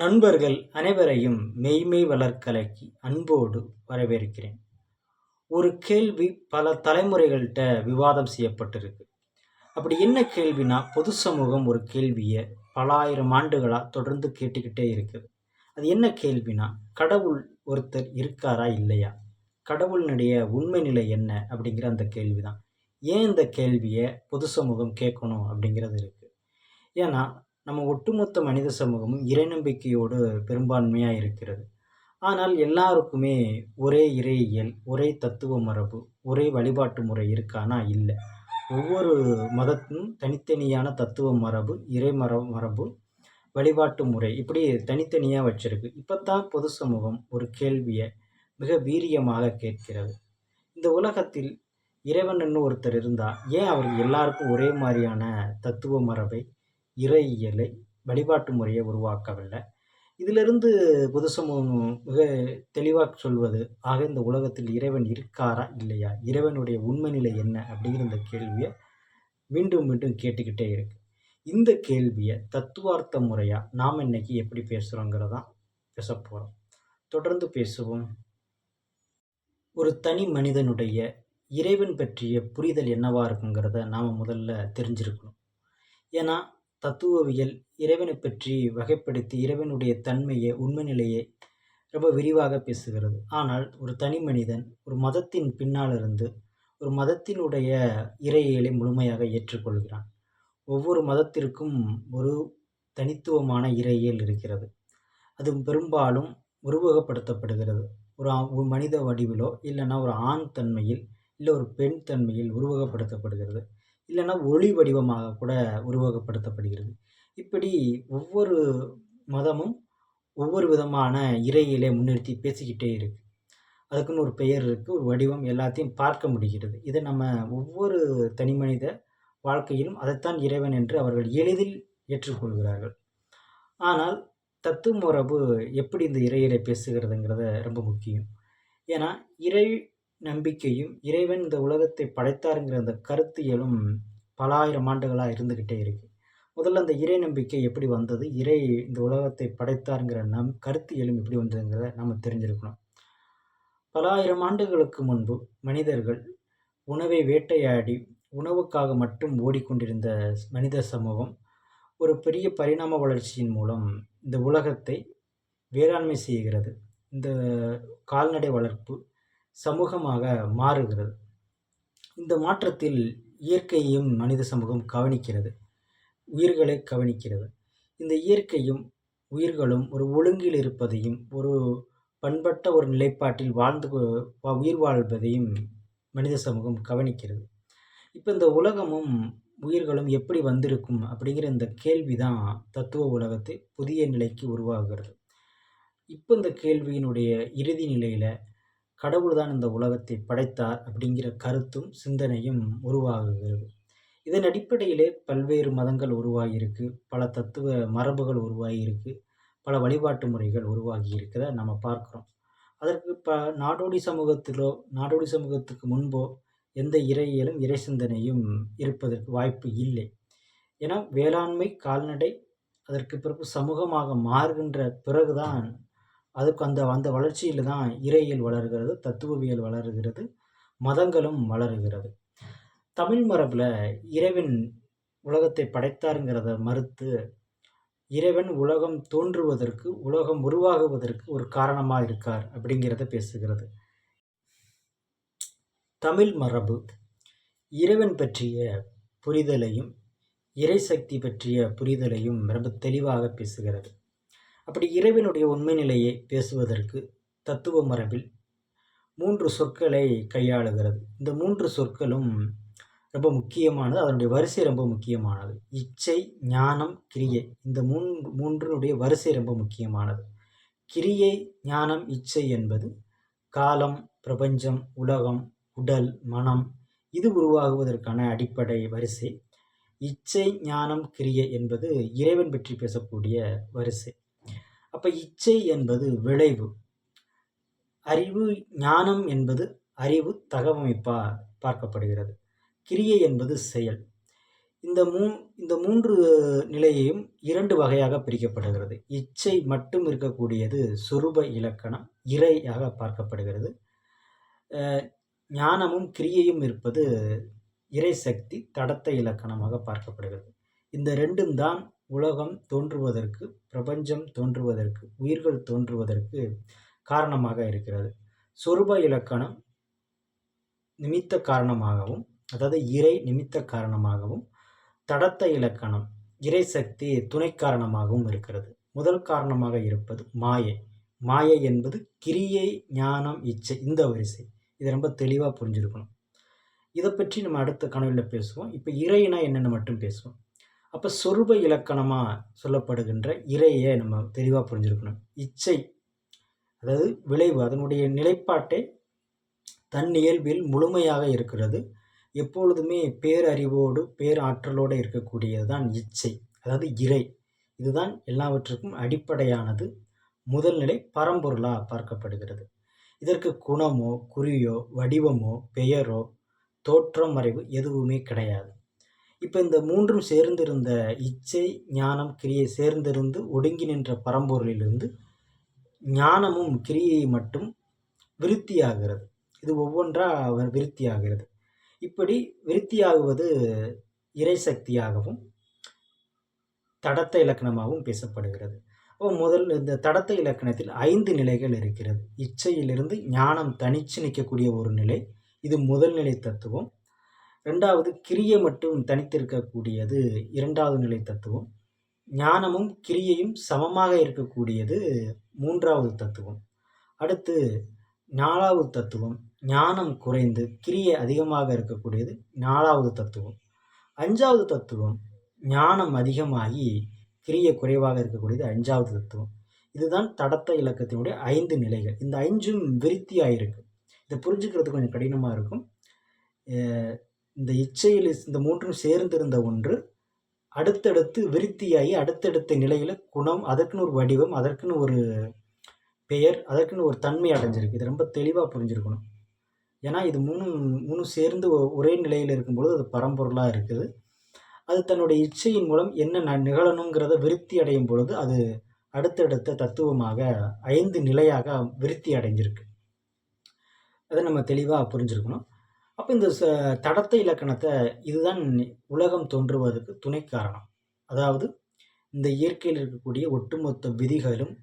நண்பர்கள் அனைவரையும் மெய்மை வளர்க்கலைக்கு அன்போடு வரவேற்கிறேன். ஒரு கேள்வி பல தலைமுறைகள்கிட்ட விவாதம் செய்யப்பட்டிருக்கு. அப்படி என்ன கேள்வினா பொது சமூகம் ஒரு கேள்வியை பல ஆயிரம் ஆண்டுகளாக தொடர்ந்து கேட்டுக்கிட்டே இருக்குது. அது என்ன கேள்வினா கடவுள் ஒருத்தர் இருக்காரா இல்லையா? கடவுளினுடைய உண்மை நிலை என்ன அப்படிங்கிற அந்த கேள்வி தான் ஏன் இந்த கேள்வியை பொது சமூகம் கேட்கணும் அப்படிங்கிறது இருக்குது ஏன்னா நம்ம ஒட்டுமொத்த மனித சமூகமும் இறை நம்பிக்கையோடு பெரும்பான்மையாக இருக்கிறது. ஆனால் எல்லாருக்குமே ஒரே இறையியல் ஒரே தத்துவ மரபு ஒரே வழிபாட்டு முறை இருக்கானா? இல்லை. ஒவ்வொரு மதத்தும் தனித்தனியான தத்துவ மரபு இறை மர மரபு வழிபாட்டு முறை இப்படி தனித்தனியாக வச்சிருக்கு. இப்போ தான் பொது சமூகம் ஒரு கேள்வியை மிக வீரியமாக கேட்கிறது. இந்த உலகத்தில் இறைவன் ஒருத்தர் இருந்தால் ஏன் அவர் எல்லாருக்கும் ஒரே மாதிரியான தத்துவ மரபை இறையியலை வழிபாட்டு முறையை உருவாக்கவில்லை. இதிலிருந்து பொது சமூகம் மிக தெளிவாக சொல்வது ஆக இந்த உலகத்தில் இறைவன் இருக்காரா இல்லையா? இறைவனுடைய உண்மை நிலை என்ன? அப்படிங்கிற இந்த கேள்வியை மீண்டும் மீண்டும் கேட்டுக்கிட்டே இருக்கு. இந்த கேள்வியை தத்துவார்த்த முறையாக நாம் இன்னைக்கு எப்படி பேசுகிறோங்கிறதான் பேச போகிறோம் தொடர்ந்து பேசுவோம். ஒரு தனி மனிதனுடைய இறைவன் பற்றிய புரிதல் என்னவா இருக்குங்கிறத நாம் முதல்ல தெரிஞ்சிருக்கணும். ஏன்னா தத்துவவியல் இறைவனை பற்றி வகைப்படுத்தி இறைவனுடைய தன்மையை உண்மை நிலையை ரொம்ப விரிவாக பேசுகிறது. ஆனால் ஒரு தனி மனிதன் ஒரு மதத்தின் பின்னால் இருந்து ஒரு மதத்தினுடைய இறையியலை முழுமையாக ஏற்றுக்கொள்கிறான். ஒவ்வொரு மதத்திற்கும் ஒரு தனித்துவமான இறையியல் இருக்கிறது. அது பெரும்பாலும் உருவகப்படுத்தப்படுகிறது. ஒரு ஒரு மனித வடிவிலோ இல்லைன்னா ஒரு ஆண் தன்மையில் இல்லை ஒரு பெண் தன்மையில் உருவகப்படுத்தப்படுகிறது. இல்லைன்னா ஒளி வடிவமாக கூட உருவகப்படுத்தப்படுகிறது. இப்படி ஒவ்வொரு மதமும் ஒவ்வொரு விதமான இறையிலே முன்னிறுத்தி பேசிக்கிட்டே இருக்குது அதுக்குன்னு ஒரு பெயர் இருக்குது ஒரு வடிவம் எல்லாத்தையும் பார்க்க முடிகிறது. இதை நம்ம ஒவ்வொரு தனி மனித வாழ்க்கையிலும் அதைத்தான் இறைவன் என்று அவர்கள் எளிதில் ஏற்றுக்கொள்கிறார்கள். ஆனால் தத்துவ மரபு எப்படி இந்த இறையிலே பேசுகிறதுங்கிறத ரொம்ப முக்கியம். ஏன்னா இறை நம்பிக்கையும் இறைவன் இந்த உலகத்தை படைத்தாருங்கிற அந்த கருத்தியலும் பல ஆயிரம் ஆண்டுகளாக இருந்துக்கிட்டே இருக்குது முதல்ல அந்த இறை நம்பிக்கை எப்படி வந்தது? இறை இந்த உலகத்தை படைத்தாருங்கிற நம் கருத்தியலும் எப்படி வந்ததுங்கிறத நம்ம தெரிஞ்சிருக்கணும். பல ஆயிரம் ஆண்டுகளுக்கு முன்பு மனிதர்கள் உணவை வேட்டையாடி உணவுக்காக மட்டும் ஓடிக்கொண்டிருந்த மனித சமூகம் ஒரு பெரிய பரிணாம வளர்ச்சியின் மூலம் இந்த உலகத்தை வேளாண்மை செய்கிறது. இந்த கால்நடை வளர்ப்பு சமூகமாக மாறுகிறது. இந்த மாற்றத்தில் இயற்கையையும் மனித சமூகம் கவனிக்கிறது. உயிர்களை கவனிக்கிறது. இந்த இயற்கையும் உயிர்களும் ஒரு ஒழுங்கில் இருப்பதையும் ஒரு பண்பட்ட ஒரு நிலைப்பாட்டில் வாழ்ந்து உயிர் வாழ்வதையும் மனித சமூகம் கவனிக்கிறது. இப்போ இந்த உலகமும் உயிர்களும் எப்படி வந்திருக்கும் அப்படிங்கிற இந்த கேள்வி தான் தத்துவ உலகத்தை புதிய நிலைக்கு உருவாகிறது. இப்போ இந்த கேள்வியினுடைய இறுதி நிலையில் கடவுள் தான் இந்த உலகத்தை படைத்தார் அப்படிங்கிற கருத்தும் சிந்தனையும் உருவாகுகிறது. இதன் அடிப்படையிலே பல்வேறு மதங்கள் உருவாகியிருக்கு. பல தத்துவ மரபுகள் உருவாகியிருக்கு. பல வழிபாட்டு முறைகள் உருவாகி இருக்கிறத நம்ம பார்க்குறோம். அதற்கு ப நாடோடி சமூகத்திலோ நாடோடி சமூகத்துக்கு முன்போ எந்த இறையியலும் இறை சிந்தனையும் இருப்பதற்கு வாய்ப்பு இல்லை. ஏன்னா வேளாண்மை கால்நடை அதற்கு பிறகு சமூகமாக மாறுகின்ற பிறகுதான் அதுக்கு அந்த அந்த வளர்ச்சியில் தான் இறையியல் வளர்கிறது தத்துவவியல் வளருகிறது மதங்களும் வளருகிறது. தமிழ் மரபில் இறைவன் உலகத்தை படைத்தாருங்கிறத மறுத்து இறைவன் உலகம் தோன்றுவதற்கு உலகம் உருவாகுவதற்கு ஒரு காரணமாக இருக்கார் அப்படிங்கிறத பேசுகிறது. தமிழ் மரபு இறைவன் பற்றிய புரிதலையும் இறைசக்தி பற்றிய புரிதலையும் ரொம்ப தெளிவாக பேசுகிறது. அப்படி இறைவனுடைய உண்மை நிலையை பேசுவதற்கு தத்துவ மரபில் மூன்று சொற்களை கையாளுகிறது. இந்த மூன்று சொற்களும் ரொம்ப முக்கியமானது. அதனுடைய வரிசை ரொம்ப முக்கியமானது. இச்சை ஞானம் கிரியை. இந்த மூன் மூன்றினுடைய வரிசை ரொம்ப முக்கியமானது. கிரியை ஞானம் இச்சை என்பது காலம் பிரபஞ்சம் உலகம் உடல் மனம் இது உருவாகுவதற்கான அடிப்படை வரிசை. இச்சை ஞானம் கிரியை என்பது இறைவன் பற்றி பேசக்கூடிய வரிசை. அப்போ இச்சை என்பது விளைவு. அறிவு ஞானம் என்பது அறிவு தகவமைப்பா பார்க்கப்படுகிறது. கிரியை என்பது செயல். இந்த மூ இந்த மூன்று நிலையையும் இரண்டு வகையாக பிரிக்கப்படுகிறது. இச்சை மட்டும் இருக்கக்கூடியது சொரூப இலக்கணம் இறையாக பார்க்கப்படுகிறது. ஞானமும் கிரியையும் இருப்பது இறை சக்தி தடத்த இலக்கணமாக பார்க்கப்படுகிறது. இந்த ரெண்டும் தான் உலகம் தோன்றுவதற்கு பிரபஞ்சம் தோன்றுவதற்கு உயிர்கள் தோன்றுவதற்கு காரணமாக இருக்கிறது. சொருப இலக்கணம் நிமித்த காரணமாகவும் அதாவது இறை நிமித்த காரணமாகவும் தடத்த இலக்கணம் இறை சக்தி துணை காரணமாகவும் இருக்கிறது. முதல் காரணமாக இருப்பது மாயை. மாயை என்பது கிரியை ஞானம் இச்சை இந்த வரிசை. இதை ரொம்ப தெளிவாக புரிஞ்சிருக்கணும். இதை பற்றி நம்ம அடுத்த கனவில் பேசுவோம். இப்போ இறைனா என்னென்னு மட்டும் பேசுவோம். அப்போ சொருப இலக்கணமாக சொல்லப்படுகின்ற இறையை நம்ம தெளிவாக புரிஞ்சுருக்கணும். இச்சை அதாவது விளைவு அதனுடைய நிலைப்பாட்டை தன் இயல்பில் முழுமையாக இருக்கிறது. எப்பொழுதுமே பேரறிவோடு பேராற்றலோடு இருக்கக்கூடியது தான் இச்சை அதாவது இறை. இதுதான் எல்லாவற்றுக்கும் அடிப்படையானது. முதல் நிலை பரம்பொருளாக பார்க்கப்படுகிறது. இதற்கு குணமோ குறியோ வடிவமோ பெயரோ தோற்றம் மறைவு எதுவுமே கிடையாது. இப்போ இந்த மூன்றும் சேர்ந்திருந்த இச்சை ஞானம் கிரியை சேர்ந்திருந்து ஒடுங்கி நின்ற பரம்பொருளிலிருந்து ஞானமும் கிரியை மட்டும் விருத்தியாகிறது. இது ஒவ்வொன்றாக விருத்தியாகிறது. இப்படி விருத்தியாகுவது இறை சக்தியாகவும் தடத்த இலக்கணமாகவும் பேசப்படுகிறது. அப்போ முதல் இந்த தடத்த இலக்கணத்தில் ஐந்து நிலைகள் இருக்கிறது. இச்சையிலிருந்து ஞானம் தனிச்சு நிற்கக்கூடிய ஒரு நிலை இது முதல் நிலை தத்துவம். ரெண்டாவது கிரியை மட்டும் தனித்திருக்கக்கூடியது இரண்டாவது நிலை தத்துவம். ஞானமும் கிரியையும் சமமாக இருக்கக்கூடியது மூன்றாவது தத்துவம். அடுத்து நாலாவது தத்துவம். ஞானம் குறைந்து கிரியை அதிகமாக இருக்கக்கூடியது நாலாவது தத்துவம். அஞ்சாவது தத்துவம். ஞானம் அதிகமாகி கிரியை குறைவாக இருக்கக்கூடியது அஞ்சாவது தத்துவம். இதுதான் தடத்த இலக்கத்தினுடைய ஐந்து நிலைகள். இந்த ஐஞ்சும் விருத்தியாக இருக்கு இதை புரிஞ்சுக்கிறது கொஞ்சம் கடினமாக இருக்கும். இந்த இச்சையில் இந்த மூன்றும் சேர்ந்திருந்த ஒன்று அடுத்தடுத்து விருத்தியாகி அடுத்தடுத்த நிலையில் குணம் அதற்குன்னு ஒரு வடிவம் அதற்குன்னு ஒரு பெயர் அதற்குன்னு ஒரு தன்மை அடைஞ்சிருக்கு. இது ரொம்ப தெளிவாக புரிஞ்சிருக்கணும். ஏன்னா இது மூணும் மூணும் சேர்ந்து ஒரே நிலையில் இருக்கும்பொழுது அது பரம்பொருளாக இருக்குது. அது தன்னுடைய இச்சையின் மூலம் என்ன ந நிகழணுங்கிறத விருத்தி அடையும் பொழுது அது அடுத்தடுத்த தத்துவமாக ஐந்து நிலையாக விருத்தி அடைஞ்சிருக்கு. அதை நம்ம தெளிவாக புரிஞ்சுருக்கணும். அப்போ இந்த ச தடத்த இலக்கணத்தை இதுதான் உலகம் தோன்றுவதற்கு துணை காரணம். அதாவது இந்த இயற்கையில் இருக்கக்கூடிய ஒட்டுமொத்த விதிகளும்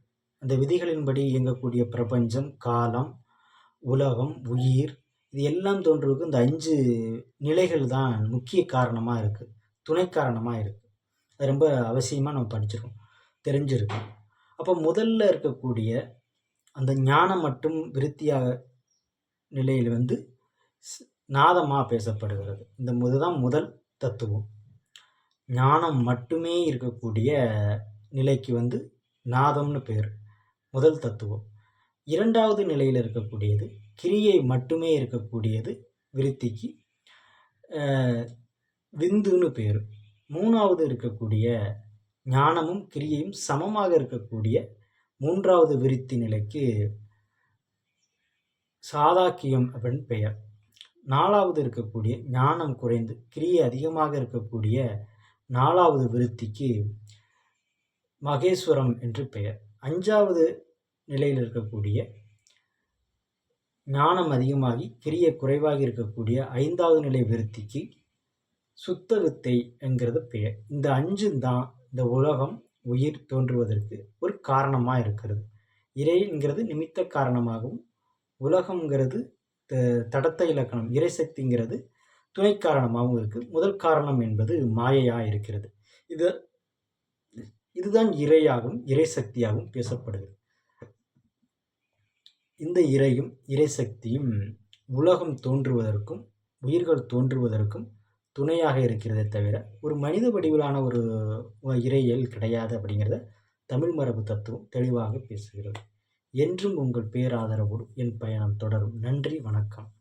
அந்த விதிகளின்படி இயங்கக்கூடிய பிரபஞ்சம் காலம் உலகம் உயிர் இது எல்லாம் தோன்றுவதற்கு இந்த அஞ்சு நிலைகள் தான் முக்கிய காரணமாக இருக்குது துணை காரணமாக இருக்குது அது ரொம்ப அவசியமாக நம்ம படிச்சிருக்கோம் தெரிஞ்சிருக்கோம். அப்போ முதல்ல இருக்கக்கூடிய அந்த ஞானம் மட்டும் விருத்தியாக நிலையில் வந்து நாதமாக பேசப்படுகிறது. இந்த இதுதான் முதல் தத்துவம். ஞானம் மட்டுமே இருக்கக்கூடிய நிலைக்கு வந்து நாதம்னு பேர். முதல் தத்துவம். இரண்டாவது நிலையில் இருக்கக்கூடியது கிரியை மட்டுமே இருக்கக்கூடியது விருத்திக்கு விந்துன்னு பேர். மூணாவது இருக்கக்கூடிய ஞானமும் கிரியையும் சமமாக இருக்கக்கூடிய மூன்றாவது விருத்தி நிலைக்கு சாதாக்கியம் அப்படின்னு பெயர். நாலாவது இருக்கக்கூடிய ஞானம் குறைந்து கிரியை அதிகமாக இருக்கக்கூடிய நாலாவது விருத்திக்கு மகேஸ்வரம் என்று பெயர். அஞ்சாவது நிலையில் இருக்கக்கூடிய ஞானம் அதிகமாகி கிரிய குறைவாக இருக்கக்கூடிய ஐந்தாவது நிலை விருத்திக்கு சுத்த வித்தை என்கிறது பெயர். இந்த அஞ்சு தான் இந்த உலகம் உயிர் தோன்றுவதற்கு ஒரு காரணமாக இருக்கிறது. இறைங்கிறது நிமித்த காரணமாகவும் உலகங்கிறது தடத்த இலக்கணம் இறைசக்திங்கிறது துணை காரணமாகவும் இருக்குது முதல் காரணம் என்பது மாயையாக இருக்கிறது. இது இதுதான் இறையாகவும் இறைசக்தியாகவும் பேசப்படுகிறது. இந்த இறையும் இறைசக்தியும் உலகம் தோன்றுவதற்கும் உயிர்கள் தோன்றுவதற்கும் துணையாக இருக்கிறதே தவிர ஒரு மனித வடிவிலான ஒரு இறையியல் கிடையாது அப்படிங்கிறத தமிழ் மரபு தத்துவம் தெளிவாக பேசுகிறது. என்றும் உங்கள் பேராதரவோடு என் பயணம் தொடரும். நன்றி வணக்கம்.